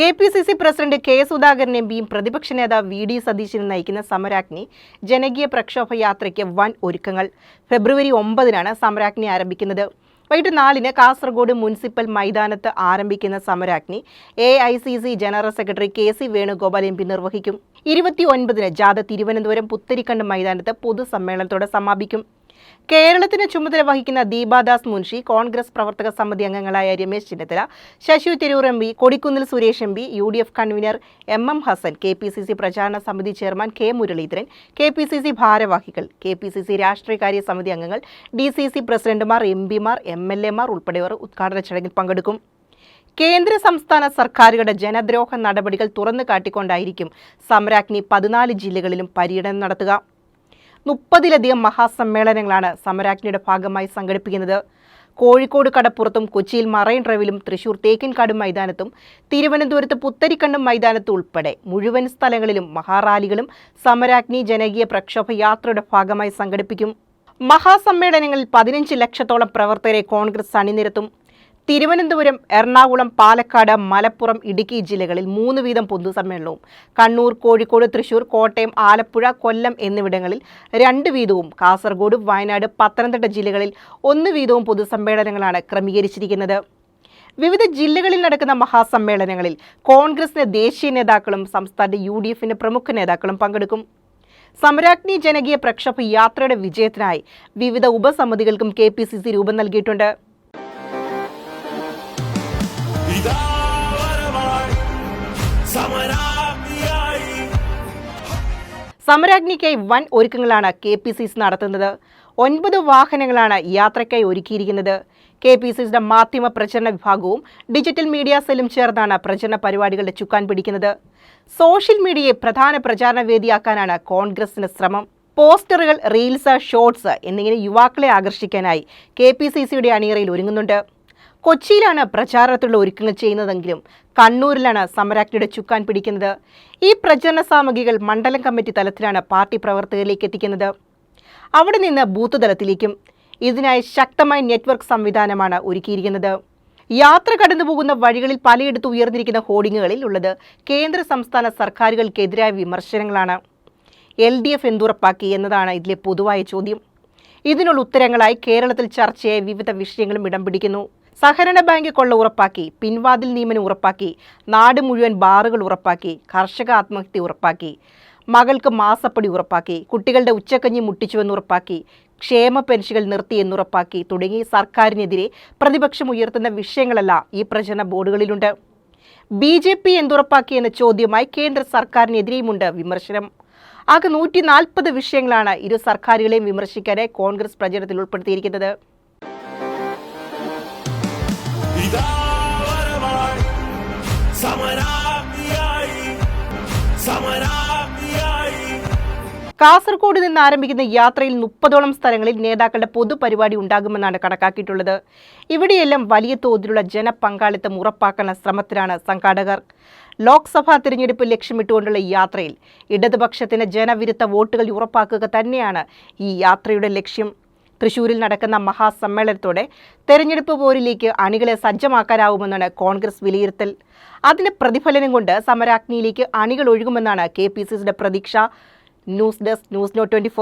K P C C president K Sudhakaran ബിയും പ്രതിപക്ഷ നേതാവ് വി ഡി സതീശനും നയിക്കുന്ന സമരാഗ്നി ജനകീയ പ്രക്ഷോഭ യാത്രയ്ക്ക് വൻ ഒരുക്കങ്ങൾ. ഫെബ്രുവരി ഒമ്പതിനാണ് സമരാഗ്നി ആരംഭിക്കുന്നത്. വൈകിട്ട് നാലിന് കാസർഗോഡ് മുനിസിപ്പൽ മൈതാനത്ത് ആരംഭിക്കുന്ന സമരാഗ്നി A I C C general secretary K C Venugopal M P നിർവഹിക്കും. ഇരുപത്തി ഒൻപതിന് ജാഥ തിരുവനന്തപുരം പുത്തരിക്കണ്ട് മൈതാനത്ത് പൊതുസമ്മേളനത്തോടെ സമാപിക്കും. കേരളത്തിന് ചുമതല വഹിക്കുന്ന ദീപാദാസ് മുൻഷി കോൺഗ്രസ് പ്രവർത്തക സമിതി അംഗങ്ങളായ Ramesh Chennithala Shashi Tharoor M P Kodikunnil Suresh M P U D F convenor M M Hassan K P C C പ്രചാരണ സമിതി chairman K Muraleedharan K P C C ഭാരവാഹികൾ കെ പി സി സി രാഷ്ട്രീയകാര്യ സമിതി അംഗങ്ങൾ D C C പ്രസിഡന്റുമാർ M പിമാർ M L എമാർ ഉൾപ്പെടെയവർ ഉദ്ഘാടന ചടങ്ങിൽ പങ്കെടുക്കും. കേന്ദ്ര സംസ്ഥാന സർക്കാരുകളുടെ ജനദ്രോഹ നടപടികൾ തുറന്നു കാട്ടിക്കൊണ്ടായിരിക്കും സമരാഗ്നി പതിനാല് ജില്ലകളിലും പര്യടനം നടത്തുക. മുപ്പതിലധികം മഹാസമ്മേളനങ്ങളാണ് സമരാജ്ഞിയുടെ ഭാഗമായി സംഘടിപ്പിക്കുന്നത്. കോഴിക്കോട് കടപ്പുറത്തും കൊച്ചിയിൽ മറൈൻ ഡ്രൈവിലും തൃശൂർ തേക്കിൻകാട് മൈതാനത്തും തിരുവനന്തപുരത്ത് പുത്തരിക്കണ്ടം മൈതാനത്തും ഉൾപ്പെടെ മുഴുവൻ സ്ഥലങ്ങളിലും മഹാറാലികളും സമരാജ്ഞി ജനകീയ പ്രക്ഷോഭ യാത്രയുടെ ഭാഗമായി സംഘടിപ്പിക്കും. മഹാസമ്മേളനങ്ങളിൽ പതിനഞ്ച് ലക്ഷത്തോളം പ്രവർത്തകരെ കോൺഗ്രസ് അണിനിരത്തും. തിരുവനന്തപുരം എറണാകുളം പാലക്കാട് മലപ്പുറം ഇടുക്കി ജില്ലകളിൽ മൂന്ന് വീതം പൊതുസമ്മേളനവും കണ്ണൂർ കോഴിക്കോട് തൃശൂർ കോട്ടയം ആലപ്പുഴ കൊല്ലം എന്നിവിടങ്ങളിൽ രണ്ട് വീതവും കാസർഗോഡ് വയനാട് പത്തനംതിട്ട ജില്ലകളിൽ ഒന്ന് വീതവും പൊതുസമ്മേളനങ്ങളാണ് ക്രമീകരിച്ചിരിക്കുന്നത്. വിവിധ ജില്ലകളിൽ നടക്കുന്ന മഹാസമ്മേളനങ്ങളിൽ കോൺഗ്രസിന്റെ ദേശീയ നേതാക്കളും സംസ്ഥാന യു ഡി എഫിന്റെ പ്രമുഖ നേതാക്കളും പങ്കെടുക്കും. സമരാഗ്നി ജനകീയ പ്രക്ഷോഭ യാത്രയുടെ വിജയത്തിനായി വിവിധ ഉപസമിതികൾക്കും കെ പി സി സി രൂപം നൽകിയിട്ടുണ്ട്. സമരാഗ്നിക്കായി വൻ ഒരുക്കങ്ങളാണ് കെ പി സി സി നടത്തുന്നത്. ഒൻപത് വാഹനങ്ങളാണ് യാത്രയ്ക്കായി ഒരുക്കിയിരിക്കുന്നത്. കെ പി സി സിയുടെ മാധ്യമ പ്രചരണ വിഭാഗവും ഡിജിറ്റൽ മീഡിയ സെല്ലും ചേർന്നാണ് പ്രചരണ പരിപാടികളുടെ ചുക്കാൻ പിടിക്കുന്നത്. സോഷ്യൽ മീഡിയയെ പ്രധാന പ്രചാരണ വേദിയാക്കാനാണ് കോൺഗ്രസിന് ശ്രമം. പോസ്റ്ററുകൾ റീൽസ് ഷോർട്സ് എന്നിങ്ങനെ യുവാക്കളെ ആകർഷിക്കാനായി കെ പി സി സിയുടെ അണിയറയിൽ ഒരുങ്ങുന്നുണ്ട്. കൊച്ചിയിലാണ് പ്രചാരണത്തിലുള്ള ഒരുക്കങ്ങൾ ചെയ്യുന്നതെങ്കിലും കണ്ണൂരിലാണ് സമരാജ്ഞിയുടെ ചുക്കാൻ പിടിക്കുന്നത്. ഈ പ്രചരണ സാമഗ്രികൾ മണ്ഡലം കമ്മിറ്റി തലത്തിലാണ് പാർട്ടി പ്രവർത്തകരിലേക്ക് എത്തിക്കുന്നത്. അവിടെ നിന്ന് ബൂത്ത് തലത്തിലേക്കും ഇതിനായി ശക്തമായ നെറ്റ്വർക്ക് സംവിധാനമാണ് ഒരുക്കിയിരിക്കുന്നത്. യാത്ര കടന്നുപോകുന്ന വഴികളിൽ പലയിടത്തും ഉയർന്നിരിക്കുന്ന ഹോർഡിങ്ങുകളിൽ ഉള്ളത് കേന്ദ്ര സംസ്ഥാന സർക്കാരുകൾക്കെതിരായ വിമർശനങ്ങളാണ്. എൽ ഡി എഫ് എന്തുറപ്പാക്കി എന്നതാണ് ഇതിലെ പൊതുവായ ചോദ്യം. ഇതിനുള്ള ഉത്തരങ്ങളായി കേരളത്തിൽ ചർച്ചയായ വിവിധ വിഷയങ്ങളും ഇടം പിടിക്കുന്നു. സഹകരണ ബാങ്ക് കൊള്ള ഉറപ്പാക്കി പിൻവാതിൽ നിയമനം ഉറപ്പാക്കി നാട് മുഴുവൻ ബാറുകൾ ഉറപ്പാക്കി കർഷക ആത്മഹത്യ ഉറപ്പാക്കി മകൾക്ക് മാസപ്പടി ഉറപ്പാക്കി കുട്ടികളുടെ ഉച്ചക്കഞ്ഞി മുട്ടിച്ചുവെന്ന് ഉറപ്പാക്കി ക്ഷേമ പെൻഷനുകൾ നിർത്തി എന്നുറപ്പാക്കി തുടങ്ങി സർക്കാരിനെതിരെ പ്രതിപക്ഷം ഉയർത്തുന്ന വിഷയങ്ങളല്ല ഈ പ്രചരണ ബോർഡുകളിലുണ്ട്. ബി ജെ പി എന്തുറപ്പാക്കി എന്ന ചോദ്യമായി കേന്ദ്ര സർക്കാരിനെതിരെയുമുണ്ട് വിമർശനം. ആകെ നൂറ്റി നാൽപ്പത് വിഷയങ്ങളാണ് ഇരു സർക്കാരുകളെയും വിമർശിക്കാനായി കോൺഗ്രസ് പ്രചരണത്തിൽ ഉൾപ്പെടുത്തിയിരിക്കുന്നത്. സമരാഗ്നിയായി സമരാഗ്നിയായി കാസർഗോഡ് നിന്ന് ആരംഭിക്കുന്ന യാത്രയിൽ മുപ്പതോളം സ്ഥലങ്ങളിൽ നേതാക്കളുടെ പൊതുപരിപാടി ഉണ്ടാകുമെന്നാണ് കണക്കാക്കിയിട്ടുള്ളത്. ഇവിടെയെല്ലാം വലിയ തോതിലുള്ള ജനപങ്കാളിത്തം ഉറപ്പാക്കുന്ന ശ്രമത്തിലാണ് സംഘാടകർ. ലോക്സഭാ തിരഞ്ഞെടുപ്പ് ലക്ഷ്യമിട്ടുകൊണ്ടുള്ള യാത്രയിൽ ഇടതുപക്ഷത്തിന് ജനവിരുദ്ധ വോട്ടുകൾ ഉറപ്പാക്കുക തന്നെയാണ് ഈ യാത്രയുടെ ലക്ഷ്യം. തൃശൂരിൽ നടക്കുന്ന മഹാസമ്മേളനത്തോടെ തെരഞ്ഞെടുപ്പ് പോരിലേക്ക് അണികളെ സജ്ജമാക്കാനാവുമെന്നാണ് കോൺഗ്രസ് വിലയിരുത്തൽ. അതിന്റെ പ്രതിഫലനം കൊണ്ട് സമരാഗ്നിയിലേക്ക് അണികൾ ഒഴുകുമെന്നാണ് കെ പി സിയുടെ പ്രതീക്ഷ. News desk news no twenty